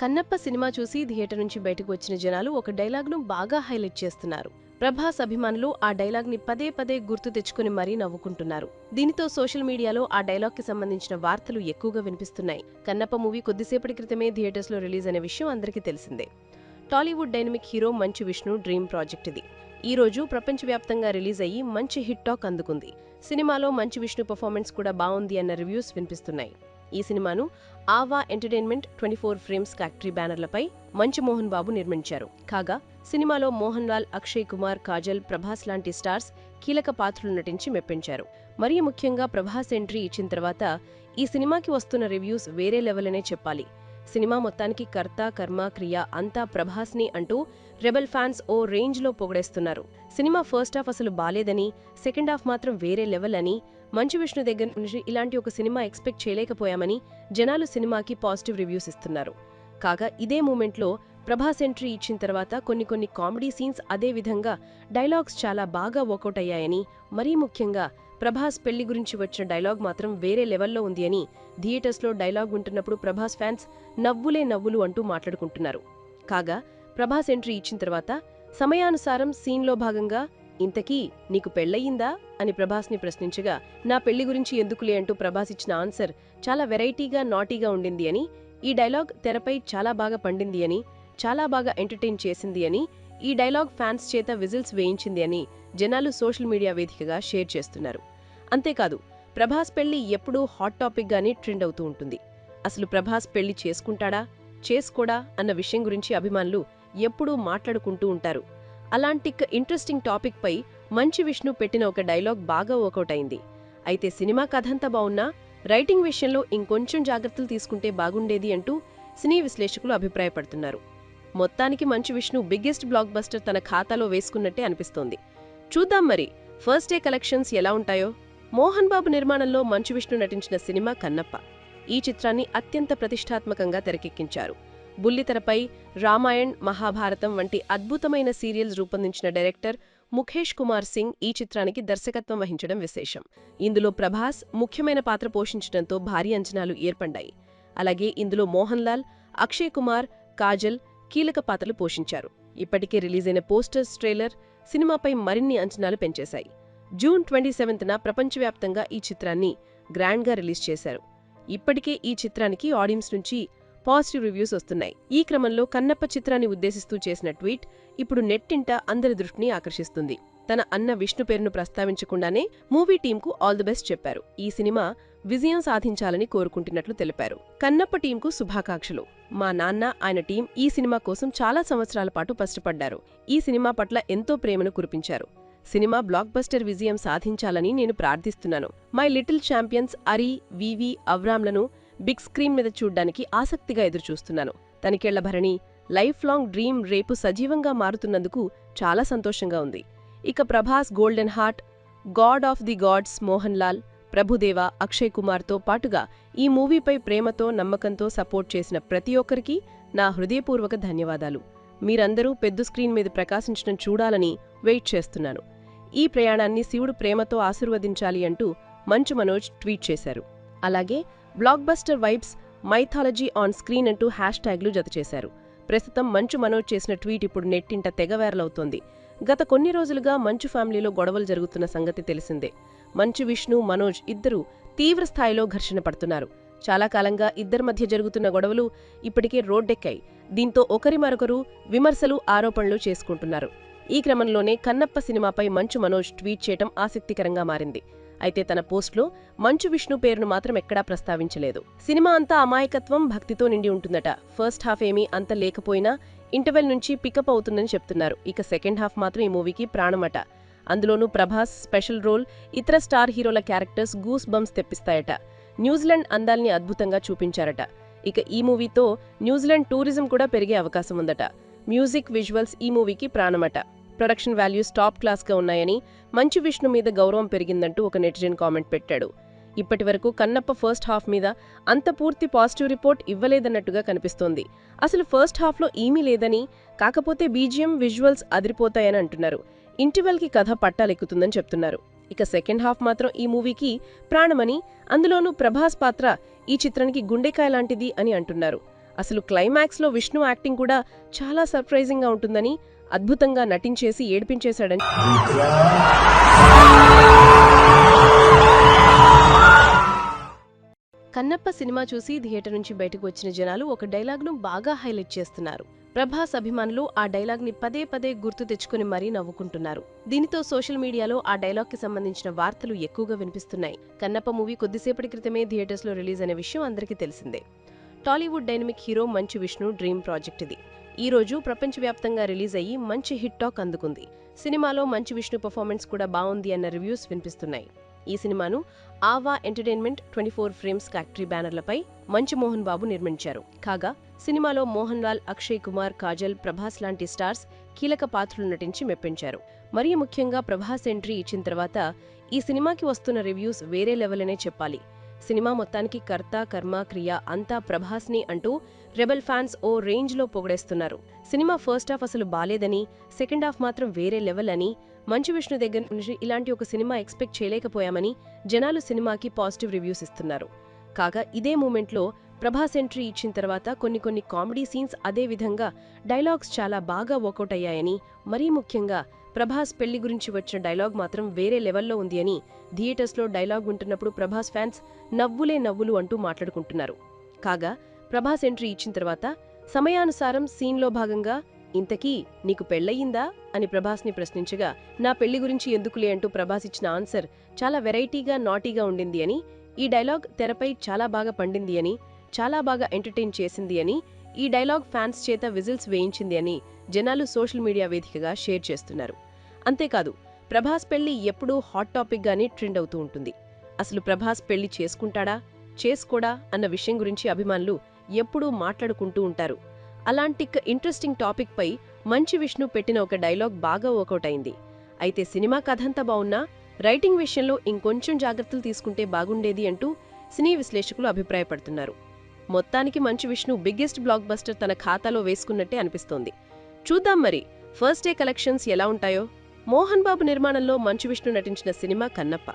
Kannappa cinema చూసి theatre నుంచి బయటకు వచ్చిన జనాలు ఒక డైలాగ్ను బాగా హైలైట్ చేస్తున్నారు. ప్రభాస్ అభిమానులు ఆ డైలాగ్ని పదే పదే గుర్తు తెచ్చుకుని మరీ నవ్వుకుంటున్నారు. దీనితో సోషల్ మీడియాలో ఆ డైలాగ్కి సంబంధించిన వార్తలు ఎక్కువగా వినిపిస్తున్నాయి. కన్నప్ప మూవీ కొద్దిసేపటి క్రితమే థియేటర్స్లో రిలీజ్ అయిన విషయం అందరికీ తెలిసిందే. Tollywood dynamic hero Manchu Vishnu dream project ఇది. ఈ రోజు ప్రపంచవ్యాప్తంగా రిలీజ్ అయ్యి మంచి హిట్ టాక్ అందుకుంది. సినిమాలో మంచి విష్ణు పర్ఫార్మెన్స్ కూడా బాగుంది అన్న రివ్యూస్ వినిపిస్తున్నాయి. ఈ సినిమాను Ava entertainment twenty four frames factory బ్యానర్లపై Manchu Mohan బాబు నిర్మించారు. కాగా సినిమాలో మోహన్ లాల్ అక్షయ్ కుమార్ కాజల్ ప్రభాస్ లాంటి స్టార్స్ కీలక పాత్రలు నటించి మెప్పించారు. మరీ ముఖ్యంగా ప్రభాస్ ఎంట్రీ ఇచ్చిన తర్వాత ఈ సినిమాకి వస్తున్న రివ్యూస్ వేరే లెవెల్ అనే చెప్పాలి. సినిమా మొత్తానికి కర్త కర్మ క్రియ అంతా ప్రభాస్ని అంటూ రెబల్ ఫ్యాన్స్ ఓ రేంజ్లో పొగడేస్తున్నారు. సినిమా ఫస్ట్ హాఫ్ అసలు బాలేదని సెకండ్ హాఫ్ మాత్రం వేరే లెవెల్ అని మంచు విష్ణు దగ్గర నుంచి ఇలాంటి ఒక సినిమా ఎక్స్పెక్ట్ చేయలేకపోయామని జనాలు సినిమాకి పాజిటివ్ రివ్యూస్ ఇస్తున్నారు. కాగా ఇదే మూమెంట్లో ప్రభాస్ ఎంట్రీ ఇచ్చిన తర్వాత కొన్ని కొన్ని కామెడీ సీన్స్ అదే విధంగా డైలాగ్స్ చాలా బాగా వర్కౌట్ అయ్యాయని మరీ ముఖ్యంగా ప్రభాస్ పెళ్ళి గురించి వచ్చిన డైలాగ్ మాత్రం వేరే లెవెల్లో ఉంది అని థియేటర్స్లో డైలాగ్ ఉంటున్నప్పుడు ప్రభాస్ ఫ్యాన్స్ నవ్వులే నవ్వులు అంటూ మాట్లాడుకుంటున్నారు. కాగా ప్రభాస్ ఎంట్రీ ఇచ్చిన తర్వాత సమయానుసారం సీన్లో భాగంగా ఇంతకీ నీకు పెళ్ళయిందా? అని ప్రభాస్ని ప్రశ్నించగా నా పెళ్ళి గురించి ఎందుకులే? అంటూ ప్రభాస్ ఇచ్చిన ఆన్సర్ చాలా వెరైటీగా నాటీగా ఉండింది అని ఈ డైలాగ్ తెరపై చాలా బాగా పండింది అని చాలా బాగా ఎంటర్టైన్ చేసింది అని ఈ డైలాగ్ ఫ్యాన్స్ చేత విజిల్స్ వేయించింది అని జనాలు సోషల్ మీడియా వేదికగా షేర్ చేస్తున్నారు. అంతేకాదు ప్రభాస్ పెళ్ళి ఎప్పుడూ హాట్ టాపిక్గానే ట్రెండ్ అవుతూ ఉంటుంది. అసలు ప్రభాస్ పెళ్ళి చేసుకుంటాడా చేసుకోడా అన్న విషయం గురించి అభిమానులు ఎప్పుడూ మాట్లాడుకుంటూ ఉంటారు. అలాంటి ఇంట్రెస్టింగ్ టాపిక్ పై మంచి విష్ణు పెట్టిన ఒక డైలాగ్ బాగా వర్కౌటైంది అయింది. అయితే సినిమా కథంతా బావున్నా రైటింగ్ విషయంలో ఇంకొంచెం జాగ్రత్తలు తీసుకుంటే బాగుండేది అంటూ సినీ విశ్లేషకులు అభిప్రాయపడుతున్నారు. మొత్తానికి Manchu Vishnu biggest block buster తన ఖాతాలో వేసుకున్నట్టే అనిపిస్తోంది. చూద్దాం మరి ఫస్ట్ డే కలెక్షన్స్ ఎలా ఉంటాయో? మోహన్ బాబు నిర్మాణంలో మంచు విష్ణు నటించిన సినిమా కన్నప్ప. ఈ చిత్రాన్ని అత్యంత ప్రతిష్టాత్మకంగా తెరకెక్కించారు. బుల్లితెరపై రామాయణ్ మహాభారతం వంటి అద్భుతమైన సీరియల్స్ రూపొందించిన డైరెక్టర్ ముఖేష్ కుమార్ సింగ్ ఈ చిత్రానికి దర్శకత్వం వహించడం విశేషం. ఇందులో ప్రభాస్ ముఖ్యమైన పాత్ర పోషించడంతో భారీ అంచనాలు ఏర్పడ్డాయి. అలాగే ఇందులో మోహన్ లాల్ అక్షయ్ కుమార్ కాజల్ కీలక పాత్రలు పోషించారు. ఇప్పటికే రిలీజైన పోస్టర్స్ ట్రైలర్ సినిమాపై మరిన్ని అంచనాలు పెంచేశాయి. జూన్ ట్వంటీ సెవెంత్న ప్రపంచవ్యాప్తంగా ఈ చిత్రాన్ని గ్రాండ్గా రిలీజ్ చేశారు. ఇప్పటికే ఈ చిత్రానికి ఆడియన్స్ నుంచి పాజిటివ్ రివ్యూస్ వస్తున్నాయి. ఈ క్రమంలో కన్నప్ప చిత్రాన్ని ఉద్దేశిస్తూ చేసిన ట్వీట్ ఇప్పుడు నెట్టింట అందరి దృష్టిని ఆకర్షిస్తుంది. తన అన్న విష్ణు పేరును ప్రస్తావించకుండానే మూవీ టీంకు ఆల్ ది బెస్ట్ చెప్పారు. ఈ సినిమా విజయం సాధించాలని కోరుకుంటున్నట్లు తెలిపారు. కన్నప్ప టీంకు శుభాకాంక్షలు. మా నాన్న ఆయన టీం ఈ సినిమా కోసం చాలా సంవత్సరాల పాటు కష్టపడ్డారు ఈ సినిమా పట్ల ఎంతో ప్రేమను కురిపించారు. సినిమా బ్లాక్ బస్టర్ విజయం సాధించాలని నేను ప్రార్థిస్తున్నాను. My little champions Ari V V అవ్రామ్లను big screen మీద చూడ్డానికి ఆసక్తిగా ఎదురుచూస్తున్నాను. Tanikella Bharani life long dream రేపు సజీవంగా మారుతున్నందుకు చాలా సంతోషంగా ఉంది. ఇక Prabhas golden heart god of the gods Mohan Lal Prabhudeva Akshay కుమార్తో పాటుగా ఈ మూవీపై ప్రేమతో నమ్మకంతో సపోర్ట్ చేసిన ప్రతి ఒక్కరికి నా హృదయపూర్వక ధన్యవాదాలు. మీరందరూ పెద్ద స్క్రీన్ మీద ప్రకాశించడం చూడాలని వెయిట్ చేస్తున్నాను. ఈ ప్రయాణాన్ని శివుడు ప్రేమతో ఆశీర్వదించాలి అంటూ మంచు మనోజ్ ట్వీట్ చేశారు. అలాగే blockbuster vibes mythology on screen అంటూ హ్యాష్ ట్యాగ్లు జతచేశారు ప్రస్తుతం మంచు మనోజ్ చేసిన ట్వీట్ ఇప్పుడు నెట్టింట తెగవేరలవుతోంది గత కొన్ని రోజులుగా మంచు ఫ్యామిలీలో గొడవలు జరుగుతున్న సంగతి తెలిసిందే. మంచు విష్ణు మనోజ్ ఇద్దరూ తీవ్ర స్థాయిలో ఘర్షణ పడుతున్నారు. చాలా కాలంగా ఇద్దరి మధ్య జరుగుతున్న గొడవలు ఇప్పటికే రోడ్డెక్కాయి. దీంతో ఒకరి మరొకరు విమర్శలు ఆరోపణలు చేసుకుంటున్నారు. ఈ క్రమంలోనే కన్నప్ప సినిమాపై మంచు మనోజ్ ట్వీట్ చేయటం ఆసక్తికరంగా మారింది. అయితే తన పోస్ట్లో మంచు విష్ణు పేరును మాత్రం ఎక్కడా ప్రస్తావించలేదు. సినిమా అంతా అమాయకత్వం భక్తితో నిండి ఉంటుందట. ఫస్ట్ హాఫ్ ఏమీ అంత లేకపోయినా ఇంటర్వెల్ నుంచి పికప్ అవుతుందని చెప్తున్నారు. ఇక సెకండ్ హాఫ్ మాత్రం ఈ మూవీకి ప్రాణమట. అందులోనూ ప్రభాస్ స్పెషల్ రోల్ ఇతర స్టార్ హీరోల క్యారెక్టర్స్ గూస్ బంప్స్ తెప్పిస్తాయట. న్యూజిలాండ్ అందాల్ని అద్భుతంగా చూపించారట. ఇక ఈ మూవీతో న్యూజిలాండ్ టూరిజం కూడా పెరిగే అవకాశం ఉందట. మ్యూజిక్ విజువల్స్ ఈ మూవీకి ప్రాణమట. ప్రొడక్షన్ వాల్యూస్ టాప్ క్లాస్గా ఉన్నాయని మంచు విష్ణు మీద గౌరవం పెరిగిందంటూ ఒక నెటిజన్ కామెంట్ పెట్టాడు. ఇప్పటివరకు కన్నప్ప ఫస్ట్ హాఫ్ మీద అంత పూర్తి పాజిటివ్ రిపోర్ట్ ఇవ్వలేదన్నట్టుగా కనిపిస్తోంది. అసలు ఫస్ట్ హాఫ్లో ఏమీ లేదని కాకపోతే బీజిఎం విజువల్స్ అదిరిపోతాయని అంటున్నారు. ఇంటివల్కి కథ పట్టాలెక్కుతుందని చెప్తున్నారు. ఇక సెకండ్ హాఫ్ మాత్రం ఈ మూవీకి ప్రాణమని అందులోనూ ప్రభాస్ పాత్ర ఈ చిత్రానికి గుండెకాయ లాంటిది అని అంటున్నారు. అసలు క్లైమాక్స్లో విష్ణు యాక్టింగ్ కూడా చాలా సర్ప్రైజింగ్గా ఉంటుందని అద్భుతంగా నటించేసి ఏడిపించేశాడని. కన్నప్ప సినిమా చూసి థియేటర్ నుంచి బయటకు వచ్చిన జనాలు ఒక డైలాగ్ను బాగా హైలైట్ చేస్తున్నారు. ప్రభాస్ అభిమానులు ఆ డైలాగ్ని పదే పదే గుర్తు తెచ్చుకుని మరీ నవ్వుకుంటున్నారు. దీనితో సోషల్ మీడియాలో ఆ డైలాగ్కి సంబంధించిన వార్తలు ఎక్కువగా వినిపిస్తున్నాయి. కన్నప్ప మూవీ కొద్దిసేపటి క్రితమే థియేటర్స్లో రిలీజ్ అయిన విషయం అందరికీ తెలిసిందే. Tollywood dynamic hero Manchu Vishnu dream project ఇది. ఈ రోజు ప్రపంచవ్యాప్తంగా రిలీజ్ అయ్యి మంచి హిట్ టాక్ అందుకుంది. సినిమాలో మంచు విష్ణు పర్ఫార్మెన్స్ కూడా బాగుంది అన్న రివ్యూస్ వినిపిస్తున్నాయి. ఈ సినిమాను Ava entertainment twenty four frames factory బ్యానర్లపై Manchu Mohan బాబు నిర్మించారు. కాగా సినిమాలో మోహన్ లాల్ అక్షయ్ కుమార్ కాజల్ ప్రభాస్ లాంటి స్టార్స్ కీలక పాత్రలు నటించి మెప్పించారు. మరీ ముఖ్యంగా ప్రభాస్ ఎంట్రీ ఇచ్చిన తర్వాత ఈ సినిమాకి వస్తున్న రివ్యూస్ వేరే లెవెల్ అనే చెప్పాలి. సినిమా మొత్తానికి కర్త కర్మ క్రియ అంతా ప్రభాస్ని అంటూ రెబల్ ఫ్యాన్స్ ఓ రేంజ్లో పొగడేస్తున్నారు. సినిమా ఫస్ట్ హాఫ్ అసలు బాలేదని సెకండ్ హాఫ్ మాత్రం వేరే లెవెల్ అని మంచు విష్ణు దగ్గర నుంచి ఇలాంటి ఒక సినిమా ఎక్స్పెక్ట్ చేయలేకపోయామని జనాలు సినిమాకి పాజిటివ్ రివ్యూస్ ఇస్తున్నారు. కాగా ఇదే మూమెంట్లో ప్రభాస్ ఎంట్రీ ఇచ్చిన తర్వాత కొన్ని కొన్ని కామెడీ సీన్స్ అదే విధంగా డైలాగ్స్ చాలా బాగా వర్కౌట్ అయ్యాయని మరీ ముఖ్యంగా ప్రభాస్ పెళ్ళి గురించి వచ్చిన డైలాగ్ మాత్రం వేరే లెవెల్లో ఉంది అని థియేటర్స్లో డైలాగ్ వింటున్నప్పుడు ప్రభాస్ ఫ్యాన్స్ నవ్వులే నవ్వులు అంటూ మాట్లాడుకుంటున్నారు. కాగా ప్రభాస్ ఎంట్రీ ఇచ్చిన తర్వాత సమయానుసారం సీన్లో భాగంగా ఇంతకీ నీకు పెళ్ళయిందా? అని ప్రభాస్ని ప్రశ్నించగా నా పెళ్ళి గురించి ఎందుకులే? అంటూ ప్రభాస్ ఇచ్చిన ఆన్సర్ చాలా వెరైటీగా నాటీగా ఉండింది అని ఈ డైలాగ్ తెరపై చాలా బాగా పండింది అని చాలా బాగా ఎంటర్టైన్ చేసింది అని ఈ డైలాగ్ ఫ్యాన్స్ చేత విజిల్స్ వేయించింది అని జనాలు సోషల్ మీడియా వేదికగా షేర్ చేస్తున్నారు. అంతేకాదు ప్రభాస్ పెళ్ళి ఎప్పుడూ హాట్ టాపిక్గానే ట్రెండ్ అవుతూ ఉంటుంది. అసలు ప్రభాస్ పెళ్ళి చేసుకుంటాడా చేసుకోడా అన్న విషయం గురించి అభిమానులు ఎప్పుడూ మాట్లాడుకుంటూ ఉంటారు. అలాంటి ఇంట్రెస్టింగ్ టాపిక్ పై మంచి విష్ణు పెట్టిన ఒక డైలాగ్ బాగా వర్కౌటైంది అయింది అయితే సినిమా కథంతా బావున్నా రైటింగ్ విషయంలో ఇంకొంచెం జాగ్రత్తలు తీసుకుంటే బాగుండేది అంటూ సినీ విశ్లేషకులు అభిప్రాయపడుతున్నారు. మొత్తానికి Manchu Vishnu biggest block buster తన ఖాతాలో వేసుకున్నట్టే అనిపిస్తోంది. చూద్దాం మరి ఫస్ట్ డే కలెక్షన్స్ ఎలా ఉంటాయో? మోహన్ బాబు నిర్మాణంలో మంచు విష్ణు నటించిన సినిమా కన్నప్ప.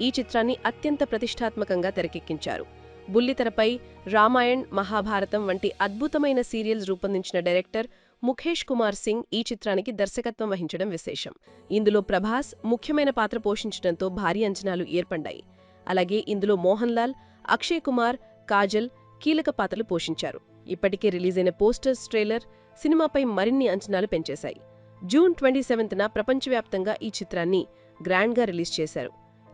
ఈ చిత్రాన్ని అత్యంత ప్రతిష్టాత్మకంగా తెరకెక్కించారు. బుల్లితెరపై రామాయణ్ మహాభారతం వంటి అద్భుతమైన సీరియల్స్ రూపొందించిన డైరెక్టర్ ముఖేష్ కుమార్ సింగ్ ఈ చిత్రానికి దర్శకత్వం వహించడం విశేషం. ఇందులో ప్రభాస్ ముఖ్యమైన పాత్ర పోషించడంతో భారీ అంచనాలు ఏర్పడ్డాయి. అలాగే ఇందులో మోహన్ లాల్ అక్షయ్ కుమార్ కాజల్ కీలక పాత్రలు పోషించారు. ఇప్పటికే రిలీజైన పోస్టర్స్ ట్రైలర్ సినిమాపై మరిన్ని అంచనాలు పెంచేశాయి. జూన్ ట్వంటీ సెవెంత్న ప్రపంచవ్యాప్తంగా ఈ చిత్రాన్ని గ్రాండ్గా రిలీజ్ చేశారు.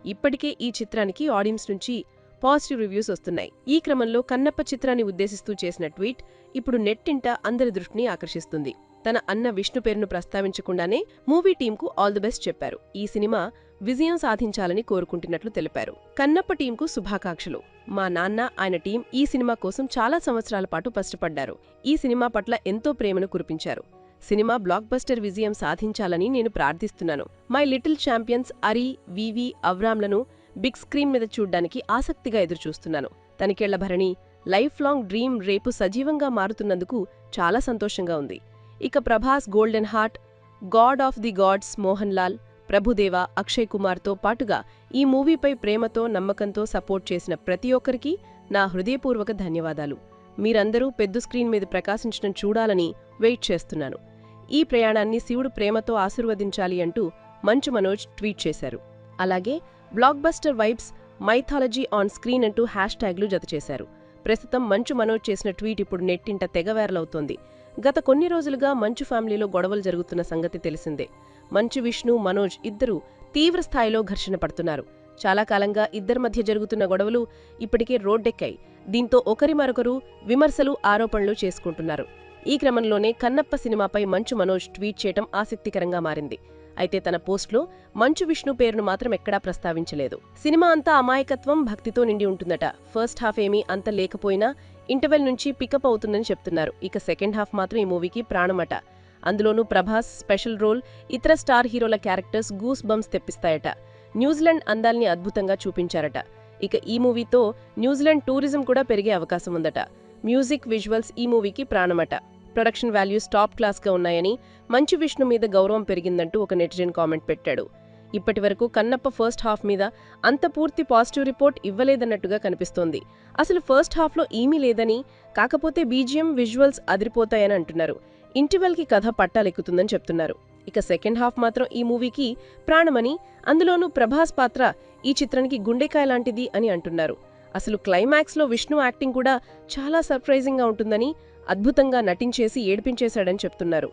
ఇప్పటికే ఈ చిత్రానికి ఆడియన్స్ నుంచి పాజిటివ్ రివ్యూస్ వస్తున్నాయి. ఈ క్రమంలో కన్నప్ప చిత్రాన్ని ఉద్దేశిస్తూ చేసిన ట్వీట్ ఇప్పుడు నెట్టింట అందరి దృష్టిని ఆకర్షిస్తుంది. తన అన్న విష్ణు పేరును ప్రస్తావించకుండానే మూవీ టీంకు ఆల్ ది బెస్ట్ చెప్పారు. ఈ సినిమా విజయం సాధించాలని కోరుకుంటున్నట్లు తెలిపారు. కన్నప్ప టీంకు శుభాకాంక్షలు. మా నాన్న ఆయన టీం ఈ సినిమా కోసం చాలా సంవత్సరాల పాటు కష్టపడ్డారు ఈ సినిమా పట్ల ఎంతో ప్రేమను కురిపించారు. సినిమా బ్లాక్ బస్టర్ విజయం సాధించాలని నేను ప్రార్థిస్తున్నాను. My little champions Ari V V అవ్రామ్లను big screen మీద చూడ్డానికి ఆసక్తిగా ఎదురుచూస్తున్నాను. Tanikella Bharani life long dream రేపు సజీవంగా మారుతున్నందుకు చాలా సంతోషంగా ఉంది. ఇక Prabhas golden heart god of the gods Mohan Lal Prabhudeva Akshay కుమార్తో పాటుగా ఈ మూవీపై ప్రేమతో నమ్మకంతో సపోర్ట్ చేసిన ప్రతి ఒక్కరికి నా హృదయపూర్వక ధన్యవాదాలు. మీరందరూ పెద్ద స్క్రీన్ మీద ప్రకాశించడం చూడాలని వెయిట్ చేస్తున్నాను. ఈ ప్రయాణాన్ని శివుడు ప్రేమతో ఆశీర్వదించాలి అంటూ మంచు మనోజ్ ట్వీట్ చేశారు. అలాగే blockbuster vibes mythology on screen అంటూ హ్యాష్ ట్యాగ్లు జతచేశారు ప్రస్తుతం మంచు మనోజ్ చేసిన ట్వీట్ ఇప్పుడు నెట్టింట తెగవేరలవుతోంది గత కొన్ని రోజులుగా మంచు ఫ్యామిలీలో గొడవలు జరుగుతున్న సంగతి తెలిసిందే. మంచు విష్ణు మనోజ్ ఇద్దరూ తీవ్ర స్థాయిలో ఘర్షణ పడుతున్నారు. చాలా కాలంగా ఇద్దరి మధ్య జరుగుతున్న గొడవలు ఇప్పటికే రోడ్డెక్కాయి. దీంతో ఒకరి మరొకరు విమర్శలు ఆరోపణలు చేసుకుంటున్నారు. ఈ క్రమంలోనే కన్నప్ప సినిమాపై మంచు మనోజ్ ట్వీట్ చేయటం ఆసక్తికరంగా మారింది. అయితే తన పోస్ట్లో మంచు విష్ణు పేరును మాత్రం ఎక్కడా ప్రస్తావించలేదు. సినిమా అంతా అమాయకత్వం భక్తితో నిండి ఉంటుందట. ఫస్ట్ హాఫ్ ఏమీ అంత లేకపోయినా ఇంటర్వెల్ నుంచి పికప్ అవుతుందని చెప్తున్నారు. ఇక సెకండ్ హాఫ్ మాత్రం ఈ మూవీకి ప్రాణమట. అందులోనూ ప్రభాస్ స్పెషల్ రోల్ ఇతర స్టార్ హీరోల క్యారెక్టర్స్ గూస్ బంప్స్ తెప్పిస్తాయట. న్యూజిలాండ్ అందాల్ని అద్భుతంగా చూపించారట. ఇక ఈ మూవీతో న్యూజిలాండ్ టూరిజం కూడా పెరిగే అవకాశం ఉందట. మ్యూజిక్ విజువల్స్ ఈ మూవీకి ప్రాణమట. ప్రొడక్షన్ వాల్యూస్ టాప్ క్లాస్గా ఉన్నాయని మంచు విష్ణు మీద గౌరవం పెరిగిందంటూ ఒక నెటిజన్ కామెంట్ పెట్టాడు. ఇప్పటి వరకు కన్నప్ప ఫస్ట్ హాఫ్ మీద అంత పూర్తి పాజిటివ్ రిపోర్ట్ ఇవ్వలేదన్నట్టుగా కనిపిస్తోంది. అసలు ఫస్ట్ హాఫ్లో ఏమీ లేదని కాకపోతే బీజిఎం విజువల్స్ అదిరిపోతాయని అంటున్నారు. ఇంటివెల్కి కథ పట్టాలెక్కుతుందని చెప్తున్నారు. ఇక సెకండ్ హాఫ్ మాత్రం ఈ మూవీకి ప్రాణమని అందులోనూ ప్రభాస్ పాత్ర ఈ చిత్రానికి గుండెకాయ లాంటిది అని అంటున్నారు. అసలు క్లైమాక్స్లో విష్ణు యాక్టింగ్ కూడా చాలా సర్ప్రైజింగ్గా ఉంటుందని అద్భుతంగా నటించేసి ఏడిపించేశాడని చెప్తున్నారు.